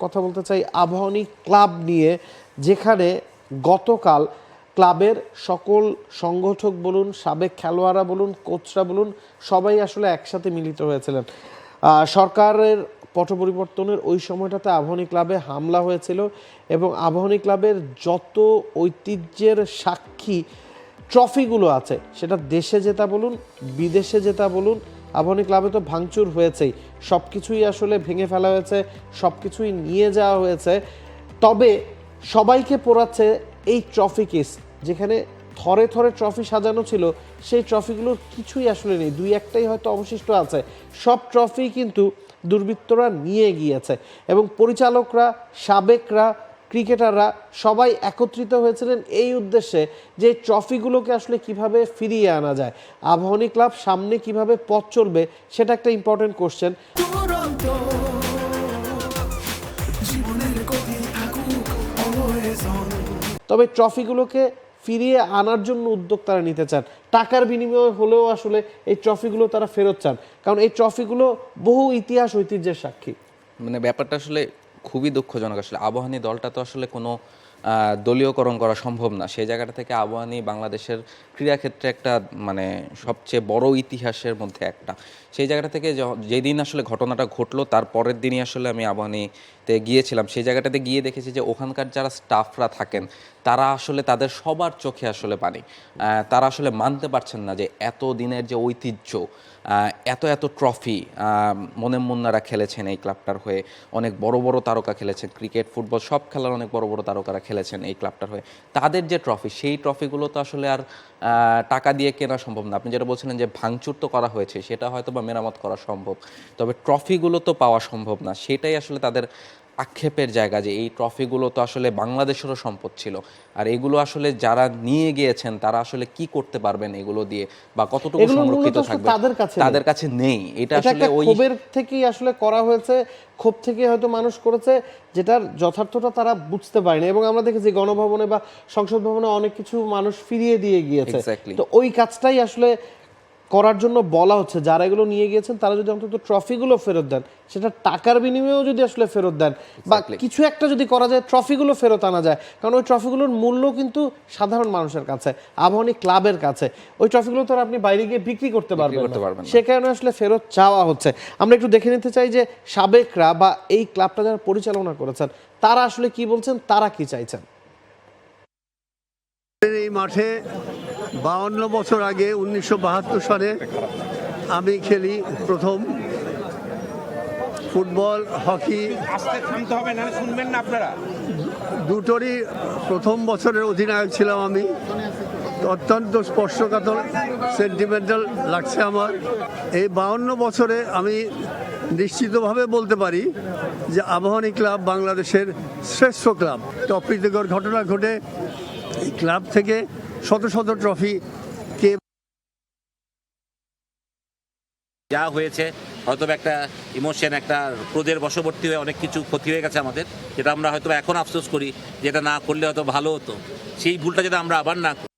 কথা বলতে চাই আবাহনী ক্লাব নিয়ে, যেখানে গতকাল ক্লাবের সকল সংগঠক বলুন, সাবেক খেলোয়াড়রা বলুন, কোচরা বলুন, সবাই আসলে একসাথে মিলিত হয়েছিলেন। সরকারের পট পরিবর্তনের ওই সময়টাতে আবাহনী ক্লাবে হামলা হয়েছিল এবং আবাহনী ক্লাবের যত ঐতিহ্যের সাক্ষী, ট্রফিগুলো আছে, সেটা দেশে জেতা বলুন, বিদেশে জেতা বলুন আবাহনী ক্লাবে তো ভাঙচুর হয়েছেই। সব কিছুই আসলে ভেঙে ফেলা হয়েছে সব কিছুই নিয়ে যাওয়া হয়েছে। তবে সবাইকে পোড়াচ্ছে এই ট্রফি কেস যেখানে থরে থরে ট্রফি সাজানো ছিল, সেই ট্রফিগুলোর কিছুই আসলে নেই। দুই একটাই হয়তো অবশিষ্ট আছে। সব ট্রফি কিন্তু দুর্বৃত্তরা নিয়ে গিয়েছে এবং পরিচালকরা, সাবেকরা ক্রিকেটাররা সবাই একত্রিত হয়েছিলেন এই উদ্দেশ্যে যে ট্রফিগুলোকে আসলে কীভাবে ফিরিয়ে আনা যায়। আবাহনী ক্লাব সামনে কীভাবে পথ চলবে সেটা একটা ইম্পর্টেন্ট কোশ্চেন তবে ট্রফিগুলোকে ফিরিয়ে আনার জন্য উদ্যোগ তারা নিতে চান। টাকার বিনিময়ে হলেও আসলে এই ট্রফিগুলো তারা ফেরত চান। কারণ এই ট্রফিগুলো বহু ইতিহাস ঐতিহ্যের সাক্ষী। মানে ব্যাপারটা আসলে খুবই দুঃখজনক আসলে। আবাহনী দলটা তো আসলে কোনো দলীয়করণ করা সম্ভব না। সেই জায়গাটা থেকে আবাহনী বাংলাদেশের ক্রীড়াক্ষেত্রে একটা মানে সবচেয়ে বড় ইতিহাসের মধ্যে একটা। সেই জায়গাটা থেকে যেদিন আসলে ঘটনাটা ঘটলো, তার পরের দিনই আসলে আমি আবাহনীতে গিয়েছিলাম। সেই জায়গাটাতে গিয়ে দেখেছি যে, ওখানকার যারা স্টাফরা থাকেন, তারা আসলে তাদের সবার চোখে আসলে পানি। তারা আসলে মানতে পারছেন না যে, এত দিনের যে ঐতিহ্য এত এত ট্রফি মনে মুন্নারা খেলেছেন এই ক্লাবটার হয়ে। অনেক বড় বড় তারকা খেলেছেন, ক্রিকেট, ফুটবল, সব খেলার অনেক বড় বড় তারকারা খেলেছেন এই ক্লাবটার হয়ে। তাদের যে ট্রফি সেই ট্রফিগুলো তো আসলে আর টাকা দিয়ে কেনা সম্ভব না। আপনি যেটা বলছিলেন যে ভাঙচুর তো করা হয়েছে, সেটা হয়তো বা মেরামত করা সম্ভব। তবে ট্রফিগুলো তো পাওয়া সম্ভব না। সেটাই আসলে তাদের আক্ষেপের জায়গা যে এই ট্রফিগুলো তো আসলে বাংলাদেশেরও সম্পদ ছিল। আর এগুলো আসলে যারা নিয়ে গিয়েছেন তারা আসলে কি করতে পারবেন এগুলো দিয়ে বা কতটুকু সংরক্ষিত থাকবে? তাদের কাছে নেই। তাদের কাছে নেই। এটা এটা আসলে ওই ক্ষোভের থেকেই আসলে করা হয়েছে। ক্ষোভ থেকে হয়তো মানুষ করেছে যেটার যথার্থটা তারা বুঝতে পারেনি। এবং আমরা দেখেছি গণভবনে বা সংসদ ভবনে অনেক কিছু মানুষ ফিরিয়ে দিয়ে গিয়েছে। তো ওই কাজটাই আসলে করার জন্য বলা হচ্ছে যারা এগুলো নিয়ে গিয়েছেন তারা যদি অন্তত ট্রফিগুলো ফেরত দেন সেটা টাকার বিনিময়েও যদি আসলে ফেরত দেন বা কিছু একটা যদি করা যায় ট্রফিগুলো ফেরত আনা যায় কারণ ওই ট্রফিগুলোর মূল্য কিন্তু সাধারণ মানুষের কাছে আবাহনী ক্লাবের কাছে ওই ট্রফিগুলো তো আপনি বাইরে গিয়ে বিক্রি করতে পারবেন করতে পারবেন সে কারণে আসলে ফেরত চাওয়া হচ্ছে। আমরা একটু দেখে নিতে চাই যে সাবেকরা বা এই ক্লাবটা যারা পরিচালনা করেছেন তারা আসলে কি বলছেন তারা কি চাইছেন? এই মাঠে বাউন্ন বছর আগে উনিশশো বাহাত্তর সালে আমি খেলি প্রথম ফুটবল হকি। থামতে হবে না শুনবেন না আপনারা। দুটোরই প্রথম বছরের অধিনায়ক ছিলাম আমি। অত্যন্ত স্পর্শকাতর সেন্টিমেন্টাল লাগছে আমার। এই বাউন্ন বছরে আমি নিশ্চিতভাবে বলতে পারি যে আবাহনী ক্লাব বাংলাদেশের শ্রেষ্ঠ ক্লাব। টপিকর ঘটনা ঘটে এই ক্লাব থেকে শত শত ট্রফি কে যা হয়েছে হয়তো বা একটা ইমোশন একটা ক্রোধের বশবর্তী হয়ে অনেক কিছু ক্ষতি হয়ে গেছে আমাদের যেটা আমরা হয়তো এখন আফসোস করি যেটা না করলে হয়তো ভালো হতো। সেই ভুলটা যাতে আমরা আবার না করি।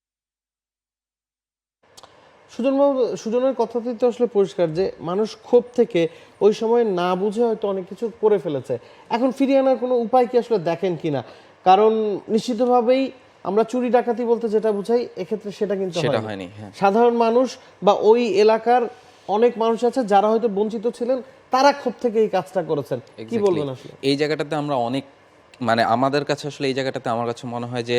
সুজনবাবু সুজনের কথাতেই তো আসলে পরিষ্কার যে মানুষ ক্ষোভ থেকে ওই সময় না বুঝে হয়তো অনেক কিছু করে ফেলেছে। এখন ফিরিয়ে আনার কোনো উপায় কি আসলে দেখেন কি না কারণ নিশ্চিতভাবেই আমরা চুরি ডাকাতি বলতে যেটা বুঝাই এক্ষেত্রে সেটা কিন্তু সেটা হয়নি। হয়নি, হ্যাঁ। সাধারণ মানুষ বা ওই এলাকার অনেক মানুষ আছে যারা হয়তো বঞ্চিত ছিলেন তারা ক্ষোভ থেকে এই কাজটা করেছেন কি বলবেন আসলে এই জায়গাটাতে আমরা অনেক মানে আমাদের কাছে আসলে এই জায়গাটাতে আমার কাছে মনে হয় যে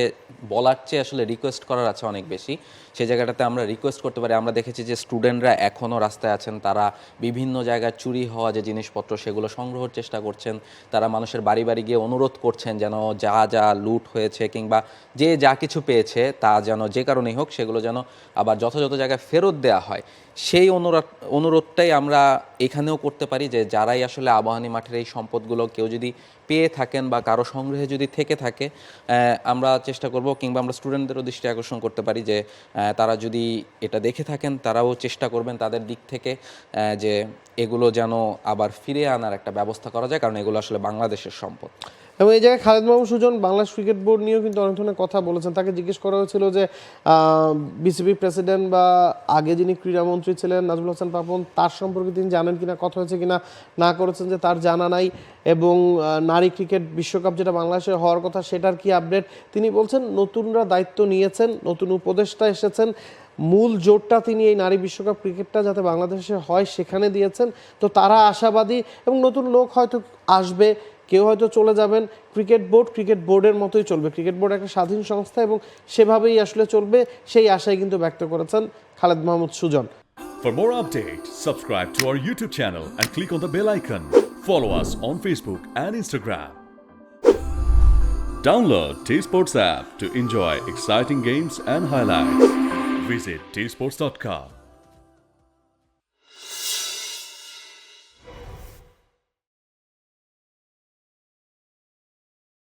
বলার চেয়ে আসলে রিকোয়েস্ট করার আছে অনেক বেশি। সেই জায়গাটাতে আমরা রিকোয়েস্ট করতে পারি। আমরা দেখেছি যে স্টুডেন্টরা এখনও রাস্তায় আছেন। তারা বিভিন্ন জায়গায় চুরি হওয়া যে জিনিসপত্র, সেগুলো সংগ্রহের চেষ্টা করছেন। তারা মানুষের বাড়ি বাড়ি গিয়ে অনুরোধ করছেন যেন যা যা লুট হয়েছে কিংবা যে যা কিছু পেয়েছে তা যেন যে কারণেই হোক সেগুলো যেন আবার যথাযথ জায়গায় ফেরত দেওয়া হয়। সেই অনুরোধ, অনুরোধটাই আমরা এখানেও করতে পারি যে যারাই আসলে আবাহনী মাঠের এই সম্পদগুলো কেউ যদি পেয়ে থাকেন বা কারও সংগ্রহে যদি থেকে থাকে আমরা চেষ্টা করব কিংবা আমরা স্টুডেন্টদেরও দৃষ্টি আকর্ষণ করতে পারি যে তারা যদি এটা দেখে থাকেন, তারাও চেষ্টা করবেন তাদের দিক থেকে যে এগুলো যেন আবার ফিরে আনার একটা ব্যবস্থা করা যায়, কারণ এগুলো আসলে বাংলাদেশের সম্পদ। এবং এই জায়গায় খালেদ মাহমুদ সুজন বাংলাদেশ ক্রিকেট বোর্ড নিয়েও কিন্তু অনেক ধরনের কথা বলেছেন। তাকে জিজ্ঞেস করা হয়েছিল যে বিসিবি প্রেসিডেন্ট বা আগে যিনি ক্রীড়ামন্ত্রী ছিলেন নাজমুল হাসান পাপন, তার সম্পর্কে তিনি জানেন কিনা, কথা হয়েছে কিনা, না করেছেন যে তার জানা নাই এবং নারী ক্রিকেট বিশ্বকাপ যেটা বাংলাদেশে হওয়ার কথা সেটার কি আপডেট? তিনি বলছেন, নতুনরা দায়িত্ব নিয়েছেন, নতুন উপদেষ্টা এসেছেন, মূল জোরটা তিনি এই নারী বিশ্বকাপ ক্রিকেটটা যাতে বাংলাদেশে হয় সেখানে দিয়েছেন। তো তারা আশাবাদী এবং নতুন লোক হয়তো আসবে। কেউ হয়তো চলে যাবেন ক্রিকেট বোর্ড ক্রিকেট বোর্ডের মতোই চলবে ক্রিকেট বোর্ড একটা স্বাধীন সংস্থা এবং সেভাবেই আসলে চলবে সেই আশাই কিন্তু ব্যক্ত করেছেন Khaled Mahmud Sujan For more updates, subscribe to our YouTube channel and click on the bell icon. Follow us on Facebook and Instagram. Download T Sports app to enjoy exciting games and highlights. Visit tsports.com.